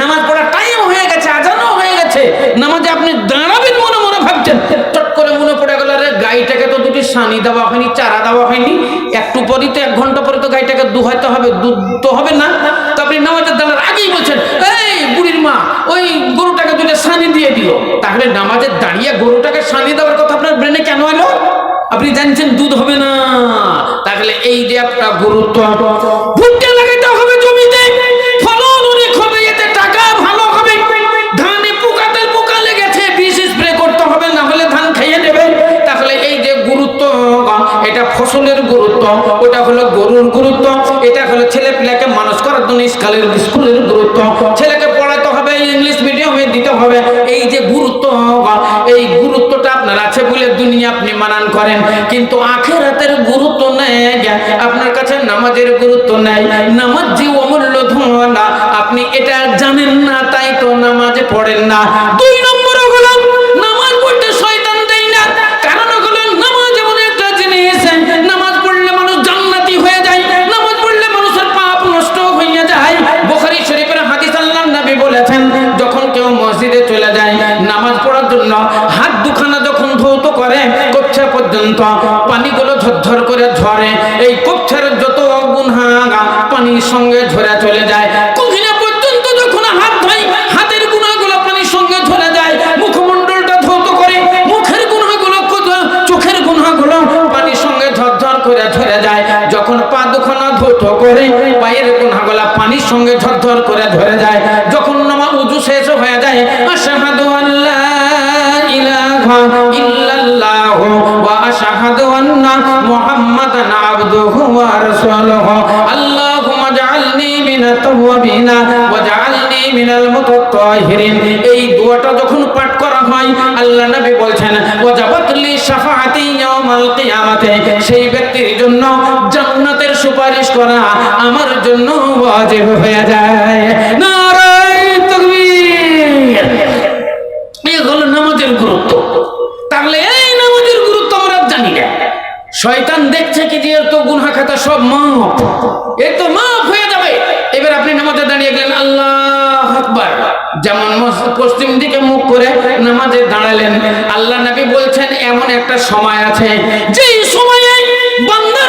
নামাজ পড়ার টাইম হয়ে গেছে, আজানও হয়ে গেছে। নামাজে আপনি দাঁড়াবেন মনে মনে ভাবছেন, চট করে মনে পড়ে গেল রে গাইটাকে তো দুটি সানি দেওয়া হয়নি, চারা দেওয়া হয়নি। একটু পরই তো, এক ঘণ্টা পরে তো গাইটাকে দুহাইতে হবে দুধ তো হবে না। তো আপনি নামাজের দাঁড়ার আগেই বলছেন, এই বুড়ির মা, ওই গরুটাকে দুটো সানি দিয়ে দিল। তাহলে নামাজে দাঁড়িয়ে গরুটাকে সানি দেওয়ার কথা আপনার ব্রেনে কেন এলো? আপনি জানছেন দুধ হবে না। তাহলে এই যে একটা গুরুত্ব ভুট্টা গরুর গুরুত্ব, এটা হলো ছেলে পিলাকে মানুষ করার জন্য স্কুলের স্কুলের গুরুত্ব। ছেলেকে পড়াতে হবে, ইংলিশ মিডিয়ামে দিতে হবে। এই যে গুরুত্ব, এই গুরুত্বটা আপনার আছে বলে দুনিয়া আপনি মানান করেন। কিন্তু আখেরাতের গুরুত্ব নেই, আপনার কাছে নামাজের গুরুত্ব নেই। নামাজ যে অমূল্য ধনা আপনি এটা জানেন না, তাই তো নামাজে পড়েন না। দুই পর্যন্ত। পানিগুলো মুতাত্তাহিরিন এই দোয়াটা যখন পাঠ করা হয়, আল্লাহ নবী বলছেন, ওয়াজাবাত লি শাফাআতি ইয়াউমাল কিয়ামাতে। সেই ব্যক্তির জন্য জান্নাতের সুপারিশ করা আমার জন্য ওয়াজিব হয়ে যায়। নারায়ে তাকবীর। এই হলো নামাজের গুরুত্ব। তাহলে এই নামাজের গুরুত্ব আমরা জানি না। শয়তান দেখছে কি যে তো গুনহা খাতা সব এর যেমন পশ্চিম দিকে মুখ করে নামাজে দাঁড়ালেন, আল্লাহ নবী বলছেন, এমন একটা সময় আছে যে সময়ে বান্দার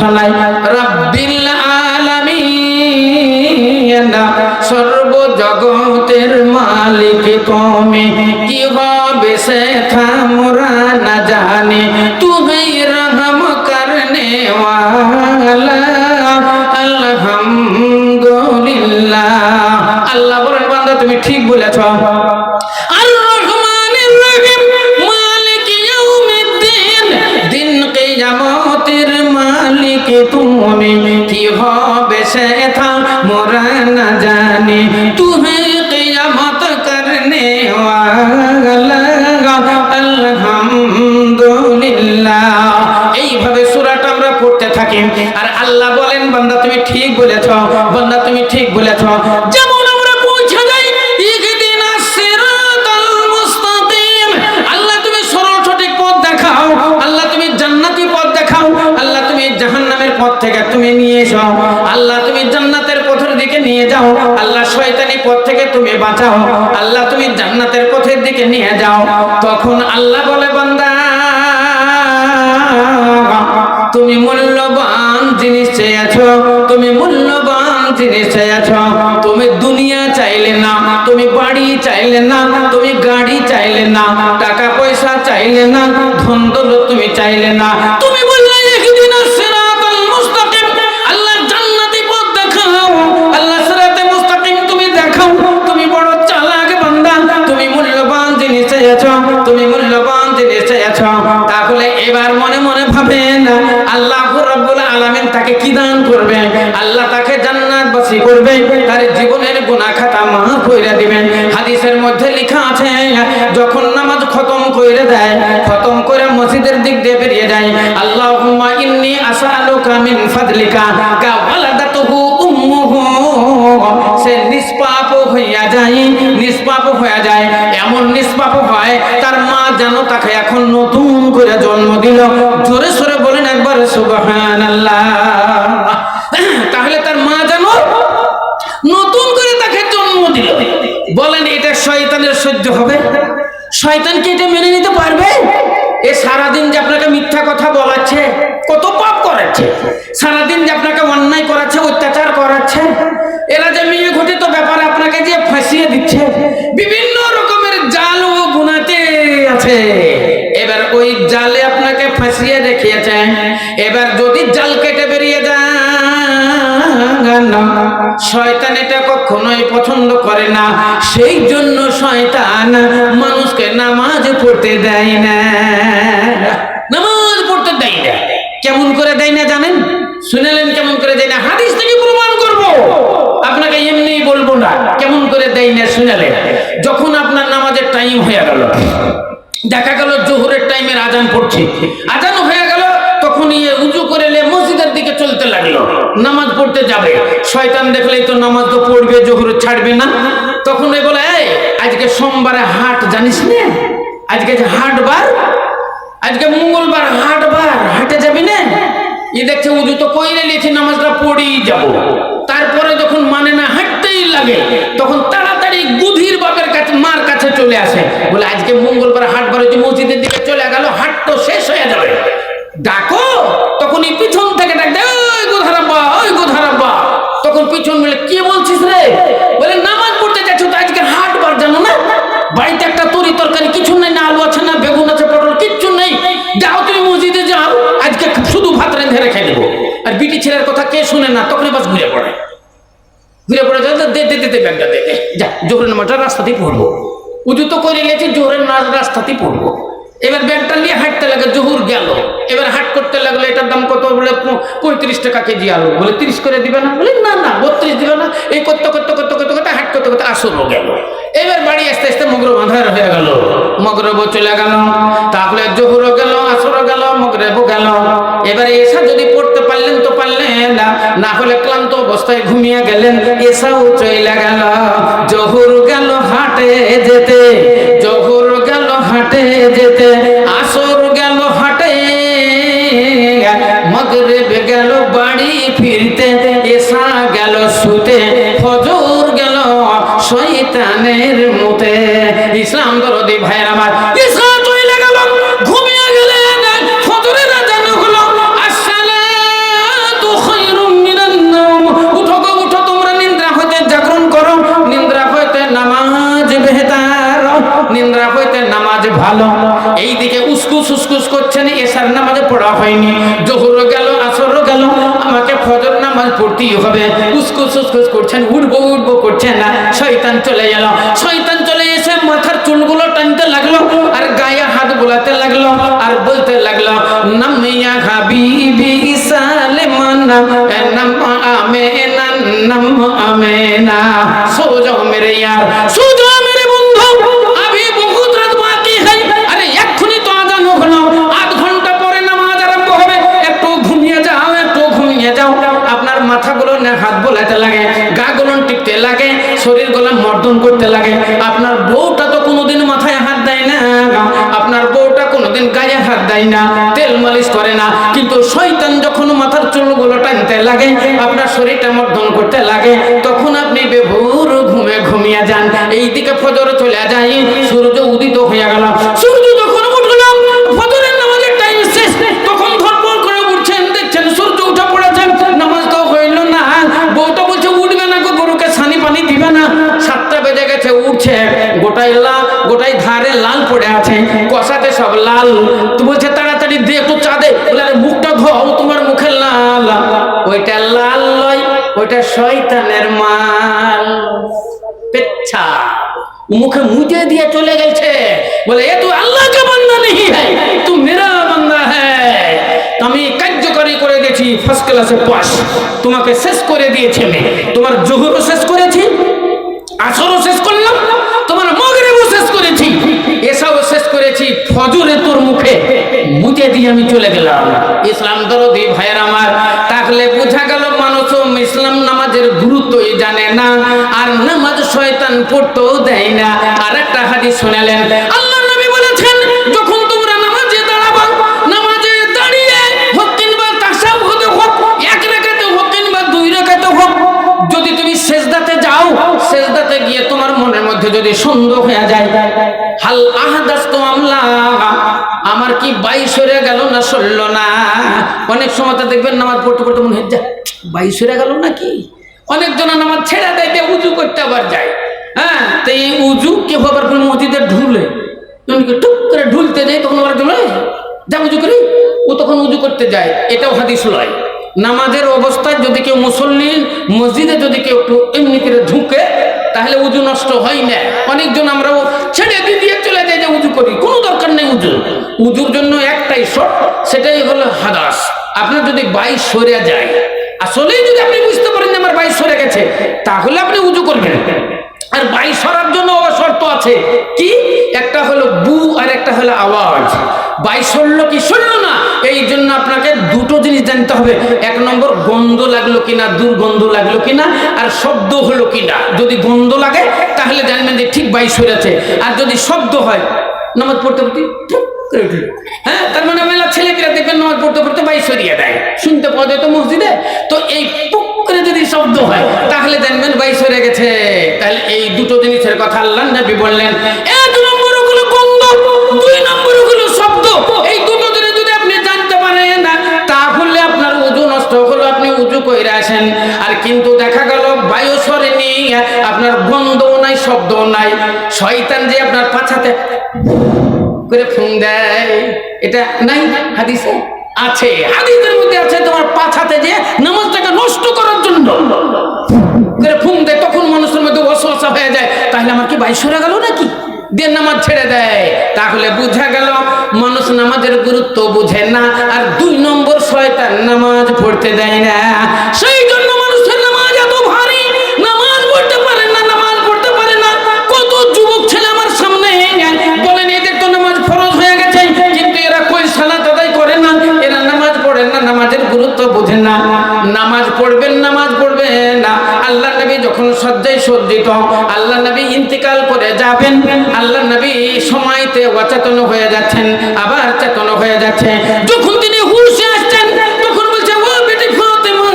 কোনো প্রশংসা নাই সে থা মোরা না জানে। তুমি কিয়ামত করনে ওয়ালা, আলহামদুলিল্লাহ। এইভাবে সুরাটা আমরা পড়তে থাকি। আর আল্লাহ বাঁচাও আল্লাহ তুমি জান্নাতের পথের দিকে নিয়ে যাও। তখন আল্লাহ বলে, বান্দা, তুমি মূল্যবান জিনিস চেয়েছ, তুমি মূল্যবান জিনিস চেয়েছ। তুমি দুনিয়া চাইলে না, তুমি বাড়ি চাইলে না, তুমি গাড়ি চাইলে না, টাকা পয়সা চাইলে না, ধন দৌলত তুমি চাইলে না। কইরা দিবেন। হাদিসের মধ্যে লেখা আছে, যখন নামাজ খতম দেয়, খতম করে মসজিদের দিক দিয়ে বেরিয়ে যায়, আল্লাহুম্মা ইন্নী মিন ফাদলিকা, কা ওয়ালাদাতুহু উম্মুহু। সে নিষ্পাপ হইয়া যায়, নিষ্পাপ হইয়া যায়। এমন নিষ্পাপ হয়, তার মা যেন তাকে এখন নতুন করে জন্ম দিল। জোরে সরে বলেন একবার, সুবহানাল্লাহ তাহলে তার মা যেন নতুন করে তাকে জন্ম দিল বলেন এটা শয়তানের সহ্য হবে শয়তান কি এটা মেনে নিতে পারবে? এ সারাদিন যে আপনাকে মিথ্যা কথা বলাচ্ছে, কত পাপ করাচ্ছে। সারাদিন যে আপনাকে অন্যায় করাচ্ছে, অত্যাচার করাচ্ছে। এরা যে মেয়ে ঘটিত ব্যাপারে আপনাকে যে ফাঁসিয়ে দিচ্ছে, বিভিন্ন রকমের জাল ও গুণাতে আছে। এবার ওই জালে আপনাকে ফাঁসিয়ে রেখেছে এবার শয়তান এটা কখনোই পছন্দ করে না। সেই জন্য শয়তান মানুষকে নামাজ পড়তে দেয় না। নামাজ পড়তে দেয় না। কেমন করে দেয় না জানেন? শুনেলেন কেমন করে দেয় না? হাদিস থেকে প্রমাণ করব। আপনাকে এমনি বলব না, কেমন করে দেয় না শুনেলেন? যখন আপনার নামাজের টাইম হয়ে গেল, দেখা গেল জোহরের টাইমের আজান পড়ছে। আজান হয়ে গেল তখন ইয়ে উঁচু করে মসজিদের দিকে চলতে লাগল। নামাজ পড়তে যাবে। শয়তান দেখলেই তো নামাজ তো পড়বে, জোহর ছাড়বে না। তখন ওই বলে, এই, আজকে সোমবারে হাট জানিস না? আজকে যে হাট বার আজকে মঙ্গলবার হাট বার হাটে যাবি না? ই দেখছে, উজু তো কইরে লিখি নামাজটা পড়েই যাব। তারপরে যখন মানে না, হাঁটতেই লাগে, তখন তাড়াতাড়ি গুধির বাপের কাছে, মার কাছে চলে আসে। বলে, আজকে মঙ্গলবার হাটবার হচ্ছে মসজিদের দিকে চলে গেল হাট তো শেষ হয়ে যাবে। ডাকো তখন এই পিছন জোহরের নামাজটা রাস্তাতেই পড়ব। উজু তো করে নিয়েছি, জোহরের নামাজ রাস্তাতেই পড়ব। এবার ব্যাগটা নিয়ে হাঁটতে লাগে, জহুর গেল। এবার হাট করতে লাগল এটার দাম কত বলে পঁয়ত্রিশ টাকা কেজি আলু। বলে, তিরিশ করে দিবে না? বলে, না না, বত্রিশ দিবে না। এই করতে করতে করতে করতে করতে হাট করতে করতে আসরও গেল। এবার বাড়ি আসতে আসতে মগরব আধার হয়ে গেল। মগরবও চলে গেল। তাহলে জহুরও গেল, আসরও গেল, মগরেবও গেল। এবার এসা যদি পড়তে পারলেন তো পারলেন না হলে ক্লান্ত অবস্থায় ঘুমিয়ে গেলেন। এসাও চলে গেল। জহুর গেল হাটে যেতে। এইদিকে উসকুস উসকুস করছেন, এসার নামাজে পড়া হয়নি। জোহর গেল, আসর গেল, আমাকে ফজর নামাজ পড়তেই হবে। উসকুস উসকুস করছেন উঠবো উঠবো করছেন না। শয়তান চলে গেল। শয়তান চলে এসে মাথার চুলগুলো টানতে লাগল আর গায়ে হাত বোলাতে লাগল আর বলতে লাগল, নামিয়া হাবিবি সালেমান নাম আমেনা নাম আমেনা সো যাও মেরে ইয়ার সো লাগে, গা গুলো টিপতে লাগে, শরীরগুলো মর্দন করতে লাগে। আপনার বউটা তো কোনোদিন মাথায় হাত দেয় না, আপনার বউটা কোনোদিন গায়ে হাত দেয় না, তেল মালিশ করে না। কিন্তু শয়তান যখন মাথার চুলগুলো টানতে লাগে, আপনার শরীরটা মর্দন করতে লাগে, তখন আপনি বেভুর ঘুমে ঘুমিয়ে যান। এইদিকে ফজর চলে যায়, সূর্য উদিত হয়ে গেল। সূর্য লাল। বলছে, তাড়াতাড়ি দে, একটু বলে, আরে, মুখটা ধোও তোমার মুখে লাল। ওইটা লাল লয় ওইটা শয়তানের মাল। পেচ্ছা। মুখে মুজে দিয়ে চলে গেছে। বলে, এ তো আল্লাহ কে বান্দা নেই হ্যাঁ তু মেরা বান্দা হ্যাঁ আমি কার্যকরী করে দিয়েছি ফার্স্ট ক্লাসে পাস তোমাকে শেষ করে দিয়েছে মেয়ে তোমার জহুরও শেষ দিয়ে আমি চলে গেলাম। ইসলাম দরদি ভাইয়ের আমার, তাহলে বোঝা গেল মানুষ ইসলাম নামাজের গুরুত্বই জানে না, আর নামাজ শয়তান পড়তেও দেয় না। আর একটা হাদিস শোনালেন আল্লাহ বাইশ হয়ে গেল নাকি? অনেকজন নামাজ ছেড়ে দেয় দিয়ে উজু করতে আবার যায়। হ্যাঁ তো এই উজু কেউ আবার কোনো মসজিদে ঢুলে টুক করে ঢুলতে যায়, তখন আবার ঢুলে যা উজু করি, ও তখন উজু করতে যায়। এটাও হাদিস লয়। নামাজের অবস্থায় যদি কেউ মুসল্লি, মসজিদে যদি কেউ একটু এমনি করে ঢুকে, তাহলে উজু নষ্ট হয় না। অনেকজন আমরাও ছেড়ে দিয়ে দিয়ে চলে যাই যে উজু করি। কোনো দরকার নেই উজু। উজুর জন্য একটাই শট সেটাই হলো হাদাস। আপনার যদি বাইশ সরে যায় আসলেই যদি আপনি বুঝতে পারেন যে আমার বাইশ সরে গেছে, তাহলে আপনি উজু করবেন। আর বাইশ সরার জন্য শর্ত আছে। কি? একটা হলো বু আর একটা হলো আওয়াজ। বাইশ সরলো কি সরলো না? এই জন্য আপনাকে দুটো জিনিস জানতে হবে। এক নম্বর, গন্ধ লাগল কিনা, দুর্গন্ধ লাগল কিনা, আর শব্দ হলো কিনা। যদি গন্ধ লাগে, তাহলে জানবেন যে ঠিক বাইশ হয়েছে আর যদি শব্দ হয়, নামাজ পড়তে পড়তে হ্যাঁ তার মানে মেলা ছেলেপিলা দেখবেন নামাজ পড়তে পড়তে বাইশ সরিয়ে দেয়। শুনতে যায় তো মসজিদে? তো এই টুক করে যদি শব্দ হয়, তাহলে জানবেন বাইশ সরে গেছে। তাহলে এই দুটো জিনিসের কথা আল্লাহ নবী বললেন। এক নম্বর হলো গন্ধ দুই নম্বর হলো শব্দ। এই দুটো জিনিস যদি আপনি জানতে পারেন, তাহলে আপনার উজু নষ্ট হলো, আপনি উজু কইরা আসেন। আর কিন্তু দেখা গেল বায়ু সরেনি, আপনার গন্ধও নাই, শব্দও নাই। শয়তান যে আপনার পাছাতে করে ফুং দেয়। এটা নাই, হাদিসে আছে। হাদিসের মধ্যে আছে তোমার পাছাতে যে নামাজটাকে নষ্ট করার জন্য। করে ফুং দেয়, তখন মানুষের মধ্যে অসহসা হয়ে যায়। তাহলে আমার কি বাইশ হয়ে গেল নাকি? দিয়ে নামাজ ছেড়ে দেয়। তাহলে বুঝা গেল, মানুষ নামাজের গুরুত্ব বুঝে না। আর দুই নম্বর শয়তান নামাজ পড়তে দেয় না। সেই না, নামাজ পড়বেন নামাজ পড়বেন না। আল্লাহ নবী যখন সজ্জায় সজ্জিত আল্লাহ নবী ইন্তিকাল করে যাবেন আল্লাহ নবী সময়তে অচেতন হয়ে যাচ্ছেন, আবার চেতন হয়ে যাচ্ছে। যখন তিনি হুশে আসছেন, তখন বলছে, ও বেটি ফাতেমা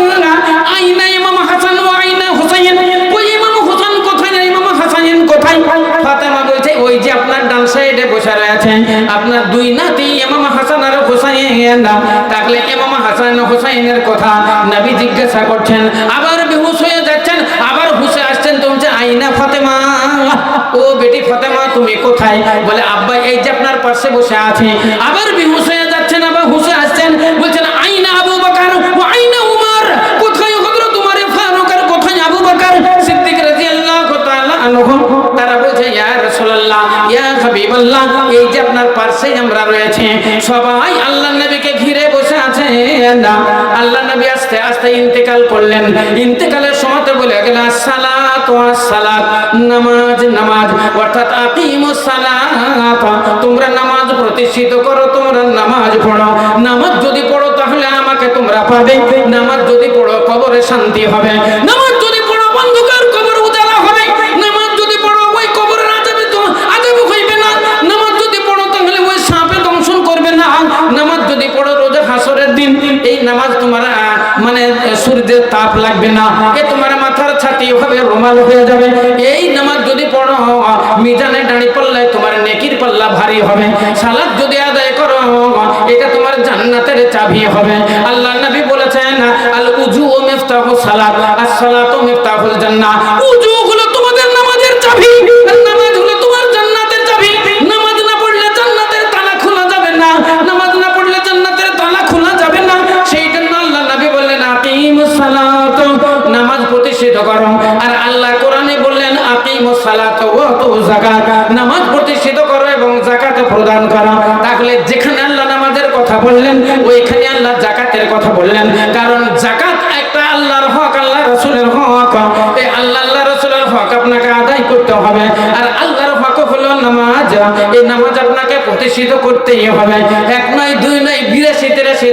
আইনা ইমাম হাসান ও আইনা হুসাইন। ওই ইমাম হোসেন কোথায় ইমাম হাসান কোথায়? ফাতেমা বলছে, ওই যে আপনার ডান সাইডে বসে রয়েছেন, আপনার দুই নাতি ইমাম হাসান হুসাইন তাহলে ইমাম হাসান হুসাইনের কথা? নবী জিজ্ঞাসা করছেন, আবার বেহুশ হয়ে যাচ্ছেন? আবার হুসে আসছেন তুমি আইনা ফাতেমা? ও বেটি ফাতেমা, তুমি কোথায়? বলে, আব্বা, এই যে আপনার পাশে বসে আছে। আবার বেহুশ হাবিবাল্লাহ, এই যে আপনার আমরা রয়েছে, সবাই আল্লাহর নবীকে ঘিরে বসে আল্লাহ নবী আস্তে আস্তে ইন্তেকাল করলেন। ইন্তেকালের বলে গেল, সালাত সালাত, নামাজ নামাজ, অর্থাৎ সালাত। তোমরা নামাজ প্রতিষ্ঠিত করো, তোমরা নামাজ পড়ো। নামাজ যদি পড়ো তাহলে আমাকে তোমরা পাবে। নামাজ যদি পড়ো, কবরে শান্তি হবে। নামাজ তাপ লাগবে না। এ তোমার মাথার ছাতি হবে রুমাল হয়ে যাবে। এই নামাজ যদি পড়ো, মিজানে দাঁড়ি পড়লে তোমার নেকির পাল্লা ভারী হবে। সালাদ যদি আদায় করো, এটা তোমার জান্নাতের চাবি হবে। আল্লাহ নবী বলেছেন, আল উজু ও মিফতাহুস সালাত আর সালাতু মিফতাহুল জান্নাহ। উজু করো আর আল্লাহ কোরআনে বললেন আকিমুস সালাত ওয়া তু যাকাত। নামাজ প্রতিষ্ঠিত করো এবং যাকাত প্রদান করো। তাহলে যেখানে আল্লাহ নামাজের কথা বললেন, ওইখানে আল্লাহ জাকাতের কথা বললেন। কারণ জাকাত একটা আল্লাহর হক আল্লাহ রসুলের হক। এই আল্লাহ আল্লাহ রসুলের হক আপনাকে আদায় করতে হবে। এই নামাজ আপনাকে প্রতিষ্ঠিত করতেই হবে। এক নয় দুই নয় বিরাশি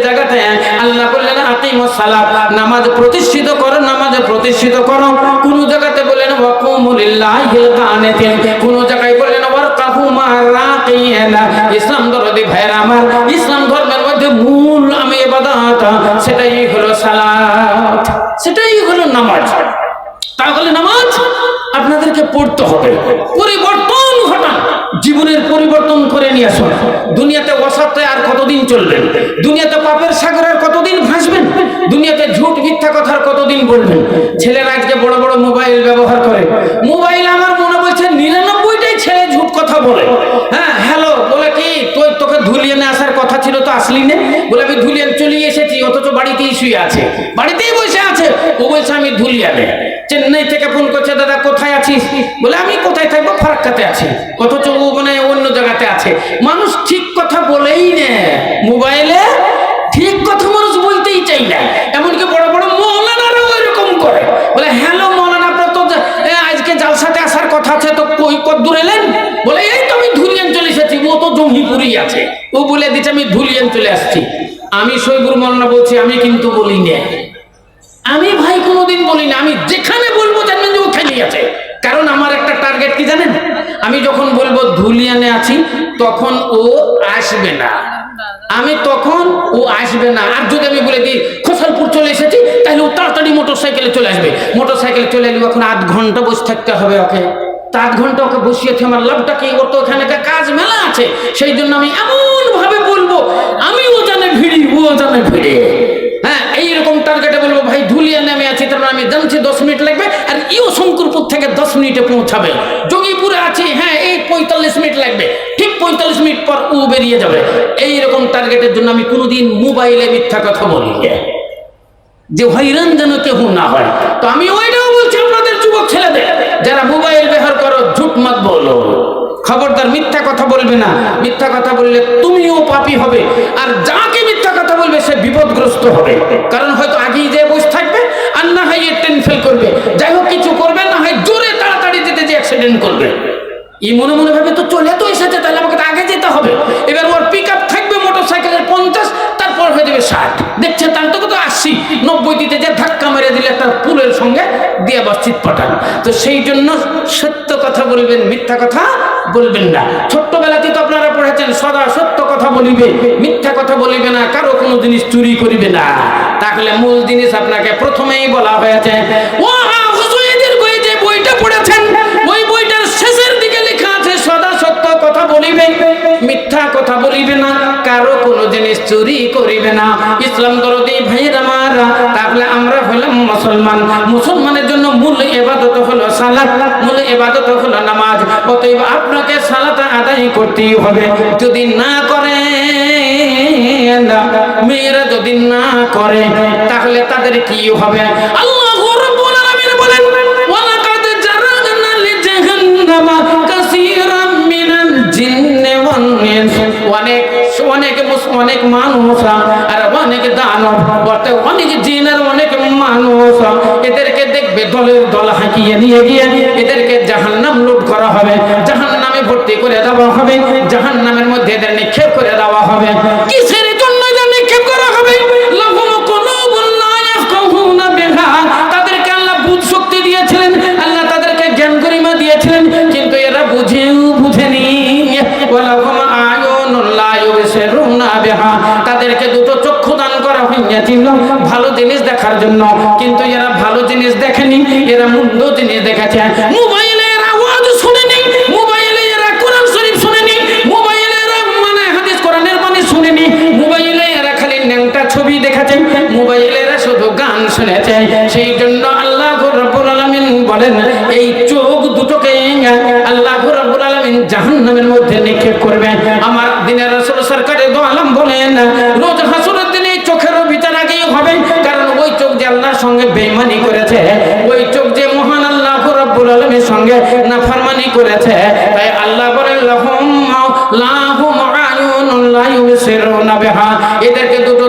জায়গাতে আল্লাহ বললেন, আকিম সালাত। নামাজ প্রতিষ্ঠিত করো, নামাজ প্রতিষ্ঠিত করো। কোন জায়গাতে বললেন কোন জায়গায় বললেন ইসলাম ভাইরা আমার, ইসলাম ধর্মের মধ্যে মূল আমি সেটাই হলো সালাত। সেটাই হলো নামাজ। তাহলে নামাজ আপনাদেরকে পড়তে হবে। পরিবর্তন জীবনের পরিবর্তন করে নিয়ে আসুন দুনিয়াতে অসত্যে আর কতদিন চলবেন দুনিয়াতে পাপের সাগর আর কতদিন ভাসবেন? দুনিয়াতে ঝুট মিথ্যা কথার কতদিন বলবেন? ছেলেরা আজকে বড় বড় মোবাইল ব্যবহার করে। মোবাইল আমার মনে বলছে, নিরানব্বইটাই ছেলে ঝুট কথা বলে। হ্যাঁ হ্যালো, বলে কি তুই তোকে ধুলিয়ানে আসার কথা ছিল তো আসলি না? বলে, আমি ধুলিয়ে চলে এসেছি অথচ বাড়িতেই শুয়ে আছে, বাড়িতেই বসে আছে। ও বলছে, আমি ধুলিয়ানে চেন্নাই থেকে ফোন করছে, দাদা, কোথায় আছিস? বলে, আমি কোথায় থাকব? ফারাক্কাতে আছি। অথচ ও মানে অন্য জায়গাতে আছে। মানুষ ঠিক কথা বলেই না মোবাইলে ঠিক কথা মানুষ বলতেই চাই না। এমনকি বড় বড় মৌলানারাও এরকম করে। বলে, হ্যালো মৌলানা, আপনার তো আজকে জালসাতে আসার কথা আছে, তো কই কদ্দূর এলেন? বলে, এই তো আমি ধুলিয়ান চলে এসেছি, ও তো জঙ্গিপুরেই আছে। ও বলে, দিচ্ছে, আমি ধুলিয়ান চলে আসছি। আমি সৈবুর মৌলানা বলছি, আমি কিন্তু বলি না আমি ভাই কোনোদিন বলি না আমি যেখানে বলব জানবেন যে ওখানেই আছে। কারণ আমার একটা টার্গেট কি জানেন? আমি যখন বলব ধুলিয়ানে আছি, তখন ও আসবে না। আমি তখন ও আসবে না। আর যদি আমি বলে দিই, খোসালপুর চলে এসেছি, তাহলে ও তাড়াতাড়ি মোটর সাইকেলে চলে আসবে। মোটর সাইকেলে চলে এলে এখন আধ ঘণ্টা বসে থাকতে হবে ওকে। আধ ঘণ্টা ওকে বসিয়েছে আমার লাভটা কি? ওর তো ওখানে একটা কাজ মেলা আছে। সেই জন্য আমি এমন ভাবে বলব, আমিও জানে ভিড়ি, ও জানে ভিড়ে। হ্যাঁ এইরকম টার্গেটে বলব, ভাই, ধুলিয়া নামে আছি, তার মানে আমি জানছি দশ মিনিট লাগবে, আর ইও শঙ্করপুর থেকে দশ মিনিটে পৌঁছাবে। যোগীপুরে আছি হ্যাঁ এই পঁয়তাল্লিশ মিনিট লাগবে। ঠিক পঁয়তাল্লিশ মিনিট পর ও বেরিয়ে যাবে। এইরকম টার্গেটের জন্য আমি কোনোদিন মোবাইলে মিথ্যা কথা বলি। যে হইরান যেন কেউ না হয়। তো আমি ওইটাও বলছি আপনাদের যুবক ছেলেদের, যারা মোবাইল ব্যবহার করো ঝুট মত বলো খবরদার মিথ্যা কথা বলবে না। মিথ্যা কথা বললে তুমিও পাপি হবে। আর যাকে মিথ্যা কথা বলবে, সে বিপদগ্রস্ত হবে। কারণ হয়তো আগেই যে বসে থাকবে, আর না হয় ট্রেন ফেল করবে। যাই হোক, কিছু করবে, না হয় জোরে তাড়াতাড়ি যেতে যে অ্যাক্সিডেন্ট করবে। এই মনে মনে ভাবে তো চলে তো এসেছে, তাহলে আমাকে তো আগে যেতে হবে। এবার ওর পিক থাকবে মোটর সাইকেলের পঞ্চাশ, তারপর হয়ে যাবে ষাট। দেখছে, তার তো কত দিলে তার পুলের সঙ্গে দিয়ে বস্তিত পাঠান। তো সেই জন্য সত্য কথা বলবেন, মিথ্যা কথা বলবেন না। ছোট্টবেলাতে তো আপনারা পড়েছেন, সদা সত্য কথা বলিবে, মিথ্যা কথা বলিবে না, কারও কোনো জিনিস চুরি করিবে না। তাহলে মূল জিনিস আপনাকে প্রথমেই বলা হয়েছে ও বই যে বইটা পড়েছেন বইটার শেষের দিকে লেখা আছে, সদা সত্য কথা বলিবে, মিথ্যা কথা বলিবে না। কারও কোনো জিনিস চুরি করিবে না। ইসলাম দরদি, ভাইয়ের আমার তাহলে আমরা হইলাম মুসলমান। মুসলমানের জন্য মূল এবাদত হলো সালাত, মূল এবাদত হলো নামাজ। অতএব আপনাকে সালাত আদায় করতেই হবে। যদি না করে মেয়েরা যদি না করে, তাহলে তাদের কি হবে? আল্লাহ রাব্বুল আলামিন বলেন, ওয়ালাকাদ কাসীরাম মিনাল জিন্নি ওয়ান অনেক অনেক মানুষ, আর অনেক দানব অনেক জিন আর অনেক মানুষ। এদেরকে দেখবে দলের দল হাঁকিয়ে নিয়ে গিয়ে, এদেরকে জাহান্নাম লুট করা হবে জাহান নামে ভর্তি করে দেওয়া হবে, জাহান্নামের মধ্যে এদের নিক্ষেপ করে দেওয়া হবে। কিসের জন্য এদের নিক্ষেপ করা হবে? তাদেরকে বুঝ শক্তি দিয়েছিলেন তাদেরকে জ্ঞান দিয়েছিলেন, কিন্তু এরা বুঝেও বুঝেনি। ওয়ালাহুম আয়ুনুন লা ইউবসিরুনা তাদেরকে দুটো চক্ষু দান করা হয়েছিল ভালো জিনিস দেখার জন্য। কিন্তু এরা ভালো জিনিস দেখেনি, এরা মন্দ জিনিস দেখেছে। মোবাইলে এরা আওয়াজ শুনেনি, মোবাইলে এরা কোরআন শরীফ শুনেনি, মোবাইলে এরা মানে হাদিস কোরআনের মানে শুনেনি, মোবাইলে এরা খালি ন্যাংটা ছবি দেখেছে, মোবাইলে এরা শুধু গান শুনেছে। সেই জন্য আল্লাহ রাব্বুল আলামিন বলেন, এই চোখ দুটোকে আল্লাহ রাব্বুল আলামিন জাহান্নামের মধ্যে নিক্ষেপ করবে। আমার দিনের সরকারে দো আলম বলেন রোজ হাসুরের দিনে চোখের বিচার আগেই হবে, কারণ ওই চোখ যে আল্লাহর সঙ্গে বেমানি করেছে, ওই চোখ যে মহান আল্লাহ রব্বুল আলমের সঙ্গে নাফরমানি করেছে, তাই আল্লাহ বলেন, লাহুম লাহুম আয়ুন লা ইউসিরুনা বিহা। এদেরকে দুটো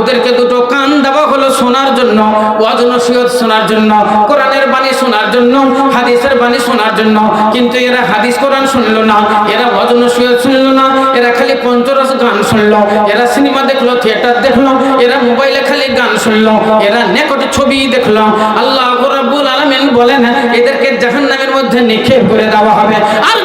ওদেরকে দুটো কান দেওয়া হলো শোনার জন্য, ওয়াজ নসিহত শোনার জন্য, কোরআনের বাণী শোনার জন্য, হাদিসের বাণী শোনার জন্য। কিন্তু এরা হাদিস কোরআন শুনলো না, এরা ওয়াজ নসিহত শুনলো না, এরা খালি পঞ্চরস গান শুনলো, এরা সিনেমা দেখল, থিয়েটার দেখল, এরা মোবাইলে খালি গান শুনলো, এরা নেকটে ছবি দেখল। আল্লাহ রাব্বুল আলামিন বলেন, এদেরকে জাহান্নামের মধ্যে নিক্ষেপ করে দেওয়া হবে। আর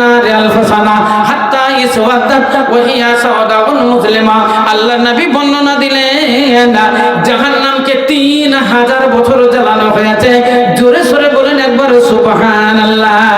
নারি আলফা সানা হাত্তা ইসওয়াদাত ওয়া হিয়া আল্লাহ নবী বর্ণনা দিলেন, জাহান্নামকে তিন হাজার বছর জ্বালানো হয়েছে। জোরে সরে বলেন একবার, সুবহানাল্লাহ।